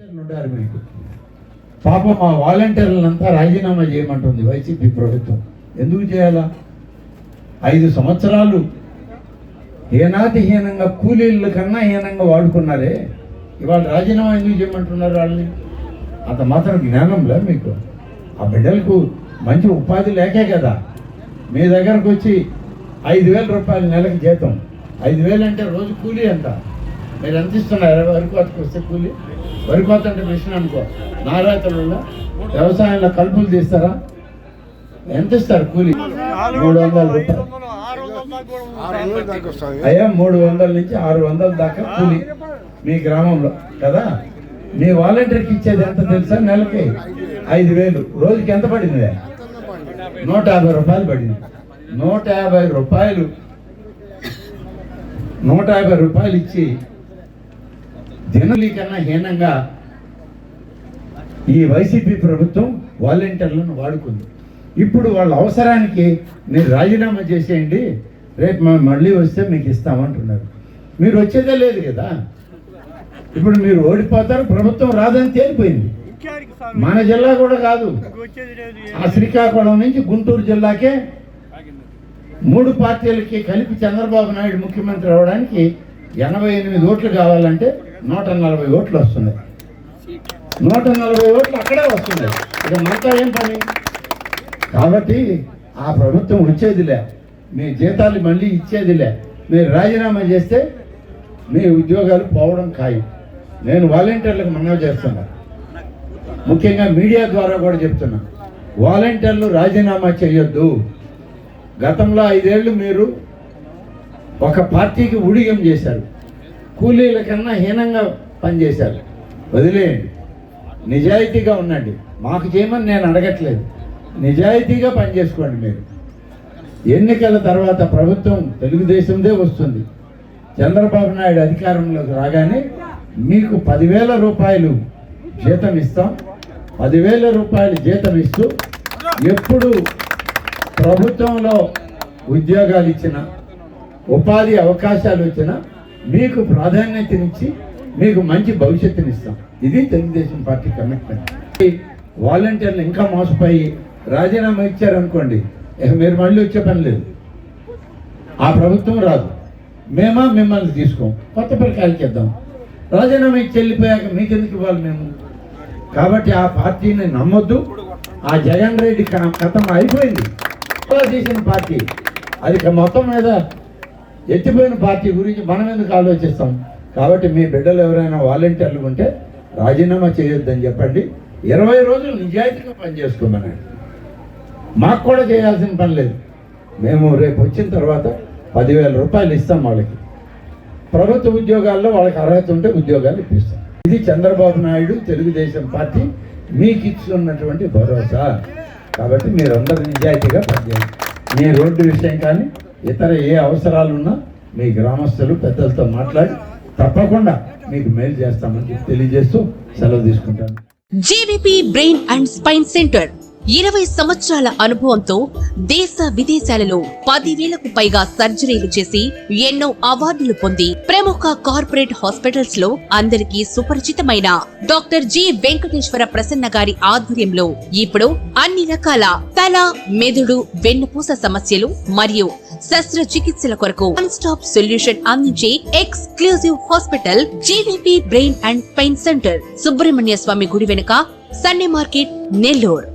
వాలంటీర్లు ఉండారు మీకు. పాపం ఆ వాలంటీర్లంతా రాజీనామా చేయమంటుంది వైసీపీ ప్రభుత్వం. ఎందుకు చేయాలా? ఐదు సంవత్సరాలు హీనాతి హీనంగా కూలీల కన్నా హీనంగా వాడుకున్నారే. ఇవాళ రాజీనామా ఎందుకు చేయమంటున్నారు వాళ్ళని? అంత మాత్రం జ్ఞానంలే మీకు? ఆ బిడ్డలకు మంచి ఉపాధి లేకే కదా. మీ దగ్గరకు వచ్చి ఐదు వేల రూపాయలు నెలకు జీతం. ఐదు వేలు అంటే రోజు కూలీ ఎంత మీరు ఎంత ఇస్తున్నారు? వరి కోతకు వస్తే కూలి. వరి కోత అంటే మిషన్ అనుకో. నారాయతలు వ్యవసాయంలో కలుపులు తీస్తారా? ఎంత ఇస్తారు కూలి? మూడు వందల రూపాయలు. అయ్యా మూడు వందల నుంచి ఆరు వందల దాకా కూలి మీ గ్రామంలో కదా? మీ వాలంటీర్కి ఇచ్చేది ఎంత తెలుసా? నెలకి ఐదు వేలు రోజుకి ఎంత పడింది? నూట యాభై రూపాయలు పడింది. నూట యాభై రూపాయలు. నూట యాభై రూపాయలు ఇచ్చి దినలీ కన్నా హీనంగా ఈ వైసీపీ ప్రభుత్వం వాలంటీర్లను వాడుకుంది. ఇప్పుడు వాళ్ళ అవసరానికి మీరు రాజీనామా చేసేయండి రేపు మేము మళ్ళీ వస్తే మీకు ఇస్తామంటున్నారు. మీరు వచ్చేదే లేదు కదా. ఇప్పుడు మీరు ఓడిపోతారు ప్రభుత్వం రాదని తేలిపోయింది. మన జిల్లా కూడా కాదు. ఆ శ్రీకాకుళం నుంచి గుంటూరు జిల్లాకే మూడు పార్టీలకి కలిపి చంద్రబాబు నాయుడు ముఖ్యమంత్రి అవడానికి ఎనభై ఎనిమిది ఓట్లు కావాలంటే నూట నలభై ఓట్లు వస్తున్నాయి. నూట నలభై ఓట్లు అక్కడే వస్తున్నాయి. ఇక మనతో ఏం పని? కాబట్టి ఆ ప్రభుత్వం వచ్చేదిలే మీ జీతాలు మళ్ళీ ఇచ్చేదిలే. మీరు రాజీనామా చేస్తే మీ ఉద్యోగాలు పోవడం ఖాయం. నేను వాలంటీర్లకు మనవి చేస్తున్నా. ముఖ్యంగా మీడియా ద్వారా కూడా చెప్తున్నా. వాలంటీర్లు రాజీనామా చేయొద్దు. గతంలో ఐదేళ్ళు మీరు ఒక పార్టీకి ఉడిగం చేశారు. కూలీల కన్నా హీనంగా పనిచేశారు. వదిలేయండి. నిజాయితీగా ఉండండి. మాకు చేయమని నేను అడగట్లేదు. నిజాయితీగా పనిచేసుకోండి మీరు. ఎన్నికల తర్వాత ప్రభుత్వం తెలుగుదేశందే వస్తుంది. చంద్రబాబు నాయుడు అధికారంలోకి రాగానే మీకు పదివేల రూపాయలు జీతం ఇస్తాం. పదివేల రూపాయలు జీతం ఇస్తూ ఎప్పుడు ప్రభుత్వంలో ఉద్యోగాలు ఇచ్చిన ఉపాధి అవకాశాలు వచ్చినా మీకు ప్రాధాన్యతనిచ్చి మీకు మంచి భవిష్యత్తునిస్తాం ఇది తెలుగుదేశం పార్టీ కమిట్మెంట్ వాలంటీర్లు ఇంకా మోసపోయి రాజీనామా ఇచ్చారనుకోండి ఇక మీరు మళ్ళీ వచ్చే పని లేదు. ఆ ప్రభుత్వం రాదు. మేమా మిమ్మల్ని తీసుకోం. కొత్త ప్రకాయలకి చేద్దాం. రాజీనామా ఇచ్చి వెళ్ళిపోయాక మీకెందుకు ఇవ్వాలి మేము? కాబట్టి ఆ పార్టీని నమ్మొద్దు. ఆ జగన్ రెడ్డి కథం అయిపోయింది. చేసిన పార్టీ. అది మొత్తం మీద ఎత్తిపోయిన పార్టీ గురించి మనం ఎందుకు ఆలోచిస్తాం? కాబట్టి మీ బిడ్డలు ఎవరైనా వాలంటీర్లు ఉంటే రాజీనామా చేయొద్దని చెప్పండి. ఇరవై రోజులు నిజాయితీగా పనిచేసుకోమనండి మాకు కూడా చేయాల్సిన పని లేదు. మేము రేపు వచ్చిన తర్వాత పదివేల రూపాయలు ఇస్తాం వాళ్ళకి. ప్రభుత్వ ఉద్యోగాల్లో వాళ్ళకి అర్హత ఉంటే ఉద్యోగాలు ఇప్పిస్తాం. ఇది చంద్రబాబు నాయుడు తెలుగుదేశం పార్టీ మీకు ఇస్తున్నటువంటి భరోసా. కాబట్టి మీరందరూ నిజాయితీగా పనిచేయండి. మీ రోడ్డు విషయం కానీ ఇతర ఏ అవసరాలున్నా మీ గ్రామస్తులు పెద్దలతో మాట్లాడి తప్పకుండా మీకు మేలు చేస్తామని తెలియజేస్తూ సెలవు తీసుకుంటాను. JVP brain and spine centre ఇరవై సంవత్సరాల అనుభవంతో దేశ విదేశాలలో పదివేలకు పైగా సర్జరీలు చేసి ఎన్నో అవార్డులు పొంది ప్రముఖ కార్పొరేట్ హాస్పిటల్స్లో అందరికీ సుపరిచితమైన డాక్టర్ జి వెంకటేశ్వర ప్రసన్న గారి ఆధ్వర్యంలో ఇప్పుడు అన్ని రకాల తల మెదడు వెన్నుపూస సమస్యలు మరియు శస్త్రచికిత్సల కొరకు వన్ స్టాప్ సొల్యూషన్ అందించే exclusive hospital GVP brain and pain centre Subrahmanya Swamy గుడి వెనుక సండే మార్కెట్ నెల్లూరు